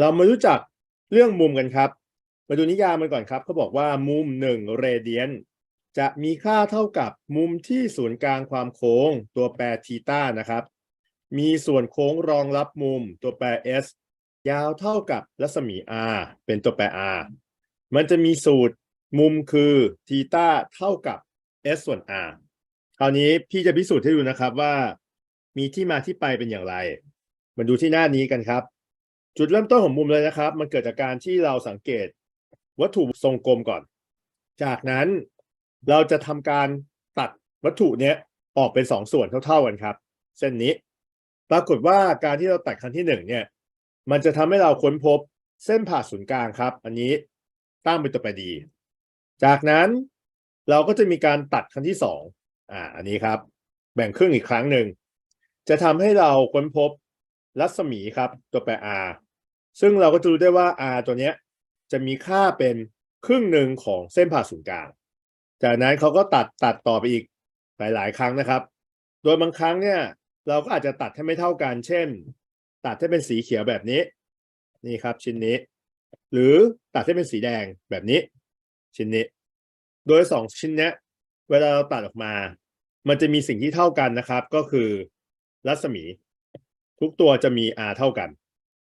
เรามารู้จักเรื่องมุมกันครับ มาดูนิยามมันก่อนครับเขาบอกว่ามุมหนึ่งเรเดียนจะมีค่าเท่ากับมุมที่ศูนย์กลางความโค้งตัวแปรทีต้านะครับ มีส่วนโค้งรองรับมุมตัวแปร s ยาวเท่ากับรัศมี r เป็นตัวแปร r มันจะมีสูตรมุมคือทีต้าเท่ากับ s ส่วน r คราวนี้พี่จะพิสูจน์ให้ดูนะครับว่า มีที่มาที่ไปเป็นอย่างไร มาดูที่หน้านี้กันครับ จุดเริ่มต้นของมุมเลยนะครับ มันเกิดจากการที่เราสังเกตวัตถุทรงกลมก่อน จากนั้นเราจะทำการตัดวัตถุเนี้ยออกเป็นสองส่วนเท่าๆกันครับ เส้นนี้ ปรากฏว่าการที่เราตัดครั้งที่หนึ่งเนี่ย มันจะทำให้เราค้นพบเส้นผ่าศูนย์กลางครับ อันนี้ตั้งเป็นตัวแปรดี จากนั้นเราก็จะมีการตัดครั้งที่สองอ่า อันนี้ครับ แบ่งครึ่งอีกครั้งหนึ่งจะทำให้เราค้นพบ รัศมีครับตัวแปร r ซึ่งเราก็จะรู้ได้ว่า r ตัวเนี้ยจะมีค่าเป็นครึ่งหนึ่งของเส้นผ่าศูนย์กลาง จากนั้นเขาก็ตัดตัดต่อไปอีกหลาย ๆ ครั้งนะครับ โดยบางครั้งเนี่ยเราก็อาจจะตัดให้ไม่เท่ากัน เช่น ตัดให้เป็นสีเขียวแบบนี้ นี่ครับชิ้นนี้ หรือตัดให้เป็นสีแดงแบบนี้ ชิ้นนี้ โดยสองชิ้นเนี้ยเวลาเราตัดออกมา มันจะมีสิ่งที่เท่ากันนะครับ ก็คือรัศมี ทุกตัวจะมี r เท่ากัน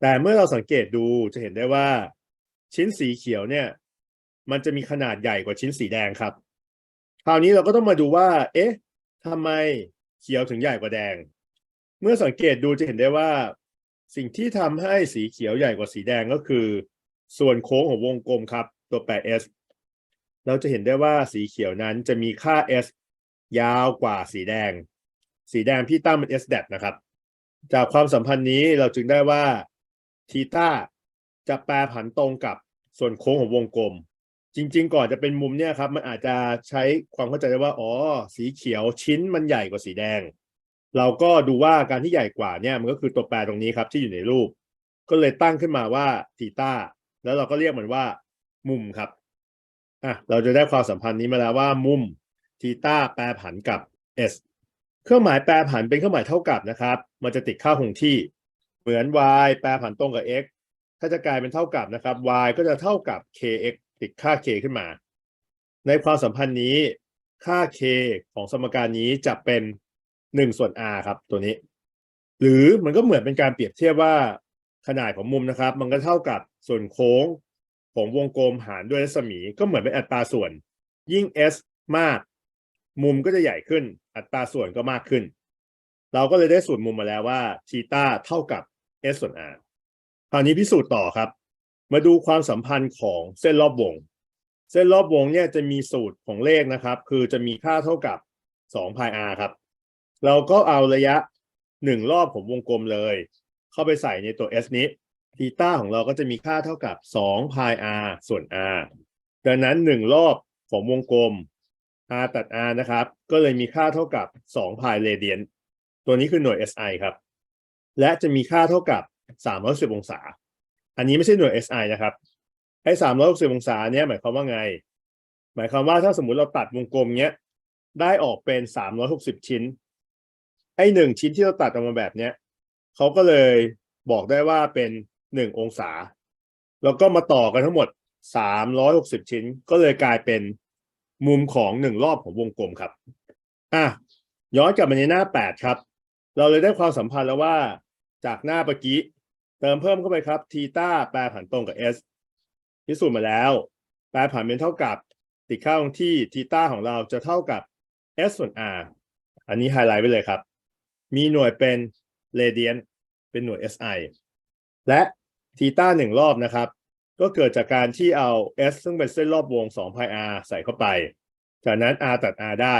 แต่เมื่อเราสังเกตดูจะเห็นได้ว่าชิ้นสีเขียวเนี่ย มันจะมีขนาดใหญ่กว่าชิ้นสีแดงครับ คราวนี้เราก็ต้องมาดูว่า เอ๊ะทำไมเขียวถึงใหญ่กว่าแดง เมื่อสังเกตดูจะเห็นได้ว่า สิ่งที่ทำให้สีเขียวใหญ่กว่าสีแดงก็คือ ส่วนโค้งของวงกลมครับ ตัวแปร s เราจะเห็นได้ว่าสีเขียวนั้นจะมีค่า s ยาวกว่าสีแดง สีแดงพี่ตั้งเป็น s dat นะครับ จากความสัมพันธ์นี้เราจึงได้ว่าทีต้าจะแปรผันตรงกับส่วนโค้งของวงกลม จริง ๆ ก่อนจะเป็นมุมเนี่ยครับ มันอาจจะใช้ความเข้าใจได้ว่าอ๋อ สีเขียวชิ้นมันใหญ่กว่าสีแดง เราก็ดูว่าการที่ใหญ่กว่าเนี่ยมันก็คือตัวแปรตรงนี้ครับที่อยู่ในรูป ก็เลยตั้งขึ้นมาว่าทีต้าแล้วเราก็เรียกมันว่า มุมครับอะเราจะได้ความสัมพันธ์นี้มาแล้วว่ามุมทีต้าแปรผันกับ s เครื่องหมายแปรผันเป็นเครื่องหมายเท่ากับนะครับ มันจะติดค่าคงที่ เหมือน y แปรผันตรงกับ x ถ้าจะกลายเป็นเท่ากับนะครับ y ก็จะเท่ากับ kx ติดค่า k ขึ้นมา ในความสัมพันธ์นี้ ค่า k ของสมการนี้จะเป็น1ส่วน r ครับตัวนี้ หรือมันก็เหมือนเป็นการเปรียบเทียบว่าขนาดของมุมนะครับ มันก็เท่ากับส่วนโค้งของวงกลมหารด้วยรัศมี ก็เหมือนเป็นอัตราส่วน ยิ่ง s มาก มุมก็จะใหญ่ขึ้น อัตราส่วนก็มากขึ้น เราก็เลยได้สูตรมุมมาแล้วว่าทีต้าเท่ากับ s ส่วน r คราวนี้พิสูจน์ต่อครับ มาดูความสัมพันธ์ของเส้นรอบวง เส้นรอบวงเนี่ยจะมีสูตรของเลขนะครับ คือจะมีค่าเท่ากับ2 pi r ครับ เราก็เอาระยะ 1 รอบของวงกลมเลย เข้าไปใส่ในตัว s นี้ทีต้าของเราก็จะมีค่าเท่ากับ2 pi r ส่วน r ดังนั้น 1 รอบของวงกลม r ตัด r นะครับ ก็เลยมีค่าเท่ากับ2 pi radian ตัวนี้คือหน่วย SI ครับ และจะมีค่าเท่ากับ310องศา อันนี้ไม่ใช่หน่วย SI นะครับไอ้360องศาเนี้ยหมายความว่าไง หมายความว่าถ้าสมมุติเราตัดวงกลมเนี้ยได้ออกเป็น 360 ชิ้น ไอ้หนึ่งชิ้นที่เราตัดออกมาแบบเนี้ยเขาก็เลยบอกได้ว่าเป็น 1 องศา แล้วก็มาต่อกันทั้งหมด 360 ชิ้น ก็เลยกลายเป็น มุมของหนึ่งรอบของวงกลมครับอะย้อนกลับมาในหน้า8ครับ เราเลยได้ความสัมพันธ์แล้วว่า จากหน้าเมื่อกี้ เติมเพิ่มเข้าไปครับทีต้าแปรผันตรงกับ s พิสูจน์มาแล้ว แปรผันเป็นเท่ากับติดค่าคงที่ทีต้าของเราจะเท่ากับ s ส่วน r อันนี้ไฮไลท์ไปเลยครับ มีหน่วยเป็นเรเดียนเป็นหน่วย SI และทีต้าหนึ่งรอบนะครับ ก็เกิดจากการที่เอา s ซึ่งเป็นเส้นรอบวง2 pi r ใส่เข้าไป จากนั้น r ตัด r ได้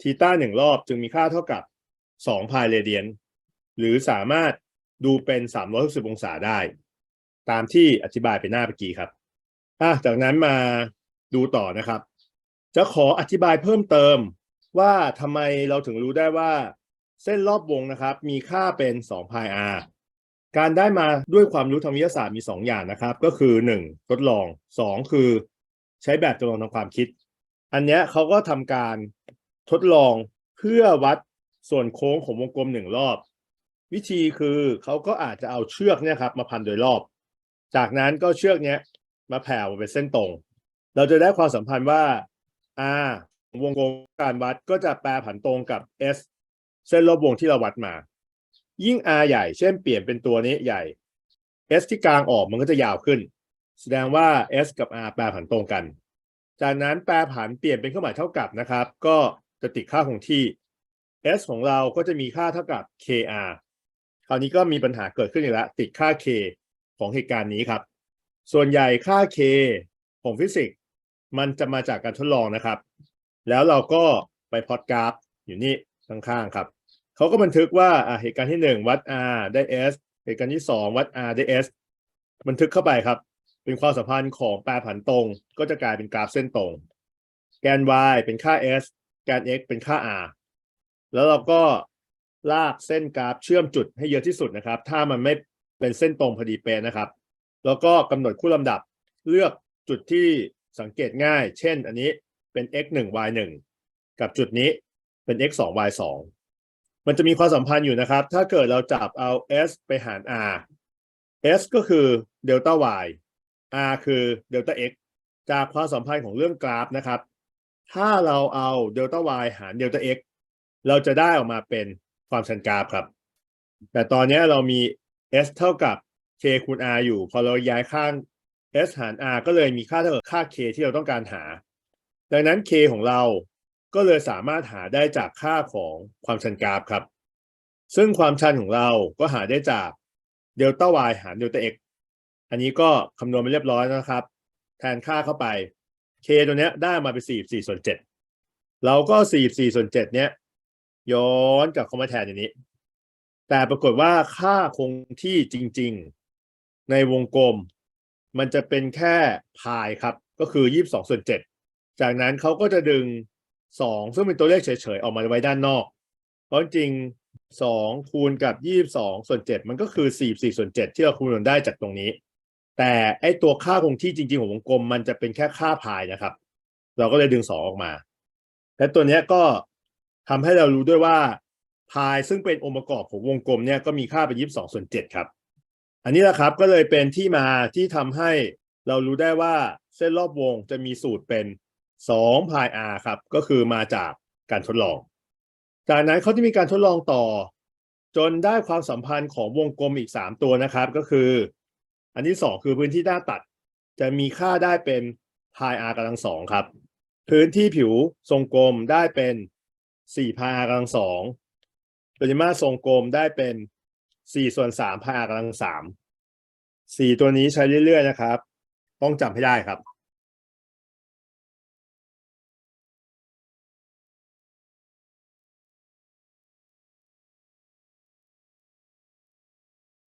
ทีต้าหนึ่งรอบจึงมีค่าเท่ากับ2 pi radian หรือสามารถดูเป็น 360 องศาได้ ตามที่อธิบายไปหน้าเมื่อกี้ครับอะจากนั้นมาดูต่อนะครับ จะขออธิบายเพิ่มเติมว่าทำไมเราถึงรู้ได้ว่า เส้นรอบวงนะครับ มีค่าเป็น2 pi r การได้มาด้วยความรู้ทางวิทยาศาสตร์มี 2 อย่างนะครับ ก็คือ 1. ทดลอง 2. คือใช้แบบจำลองทางความคิด อันเนี้ยเขาก็ทำการทดลองเพื่อวัดส่วนโค้งของวงกลมหนึ่งรอบ วิธีคือเขาก็อาจจะเอาเชือกเนี่ยครับมาพันโดยรอบ จากนั้นก็เชือกเนี้ยมาแผ่ออกมาเป็นเส้นตรง เราจะได้ความสัมพันธ์ว่า r วงกลมการวัดก็จะแปรผันตรงกับ s เส้นรอบวงที่เราวัดมา ยิ่ง r ใหญ่ เช่นเปลี่ยนเป็นตัวนี้ใหญ่ s ที่กลางออกมันก็จะยาวขึ้น แสดงว่า s กับ r แปรผันตรงกัน จากนั้นแปรผันเปลี่ยนเป็นเครื่องหมายเท่ากับนะครับ ก็จะติดค่าคงที่ s ของเราก็จะมีค่าเท่ากับ kr คราวนี้ก็มีปัญหาเกิดขึ้นอีกแล้วติดค่า k ของเหตุการณ์นี้ครับ ส่วนใหญ่ค่า k ของฟิสิกส์มันจะมาจากการทดลองนะครับ แล้วเราก็ไปพอตกราฟอยู่นี่ข้างๆครับ เขาก็บันทึกว่าเหตุการณ์ที่หนึ่งวัด r ได้ s เหตุการณ์ที่สองวัด r ได้ s บันทึกเข้าไปครับ เป็นความสัมพันธ์ของแปรผันตรง ก็จะกลายเป็นกราฟเส้นตรง แกน y เป็นค่า s แกน x เป็นค่า r แล้วเราก็ลากเส้นกราฟเชื่อมจุดให้เยอะที่สุดนะครับ ถ้ามันไม่เป็นเส้นตรงพอดีเป๊ะนะครับ แล้วก็กำหนดคู่ลำดับเลือกจุดที่สังเกตง่าย เช่น อันนี้เป็น x 1 y 1กับจุดนี้เป็น x 2 y 2 มันจะมีความสัมพันธ์อยู่นะครับ ถ้าเกิดเราจับเอา s ไปหาร r s ก็คือเดลต้า y r คือเดลต้า x จากความสัมพันธ์ของเรื่องกราฟนะครับ ถ้าเราเอาเดลต้า y หารเดลต้า x เราจะได้ออกมาเป็นความชันกราฟครับ แต่ตอนนี้เรามี s เท่ากับ k คูณ r อยู่ พอเราย้ายข้าง s หาร r ก็เลยมีค่าเท่ากับค่า k ที่เราต้องการหา ดังนั้น k ของเรา ก็เลยสามารถหาได้จากค่าของความชันกราฟครับ ซึ่งความชันของเราก็หาได้จากเดลต้า y หารเดลต้า x อันนี้ก็คำนวณไปเรียบร้อยแล้วนะครับ แทนค่าเข้าไป k ตัวเนี้ยได้มาเป็น44ส่วน7เราก็44ส่วน7เนี้ยย้อนกลับเข้ามาแทนอย่างนี้ แต่ปรากฏว่าค่าคงที่จริง ๆ ในวงกลม มันจะเป็นแค่พายครับ ก็คือ 22ส่วน7จากนั้นเขาก็จะดึง 2ซึ่งเป็นตัวเลขเฉยๆ ออกมาไว้ด้านนอก เพราะจริง2คูณกับ22ส่วน7มันก็คือ44ส่วน7ที่เราคูณได้จากตรงนี้ แต่ไอตัวค่าคงที่จริง ๆ ของวงกลม มันจะเป็นแค่ค่าพายนะครับ เราก็เลยดึง2องออกมา และตัวนี้ก็ทำให้เรารู้ด้วยว่าพายซึ่งเป็นองค์ประกอบของวงกลมเนี่ยก็มีค่าเป็น22ส่วน7ครับ อันนี้แหละครับก็เลยเป็นที่มาที่ทำให้เรารู้ได้ว่าเส้นรอบวงจะมีสูตรเป็น 2พาย r ครับ ก็คือมาจากการทดลอง จากนั้นเขาจะมีการทดลองต่อ จนได้ความสัมพันธ์ของวงกลมอีก 3 ตัวนะครับ ก็คือ อันที่ 2 คือพื้นที่หน้าตัด จะมีค่าได้เป็นพาย r กำลังสองครับ พื้นที่ผิวทรงกลมได้เป็น4พาย r กำลังสองปริมาตรทรงกลมได้เป็น 4 ส่วน3พาย r กำลังสามสี่ตัวนี้ใช้เรื่อยๆนะครับ ต้องจำให้ได้ครับ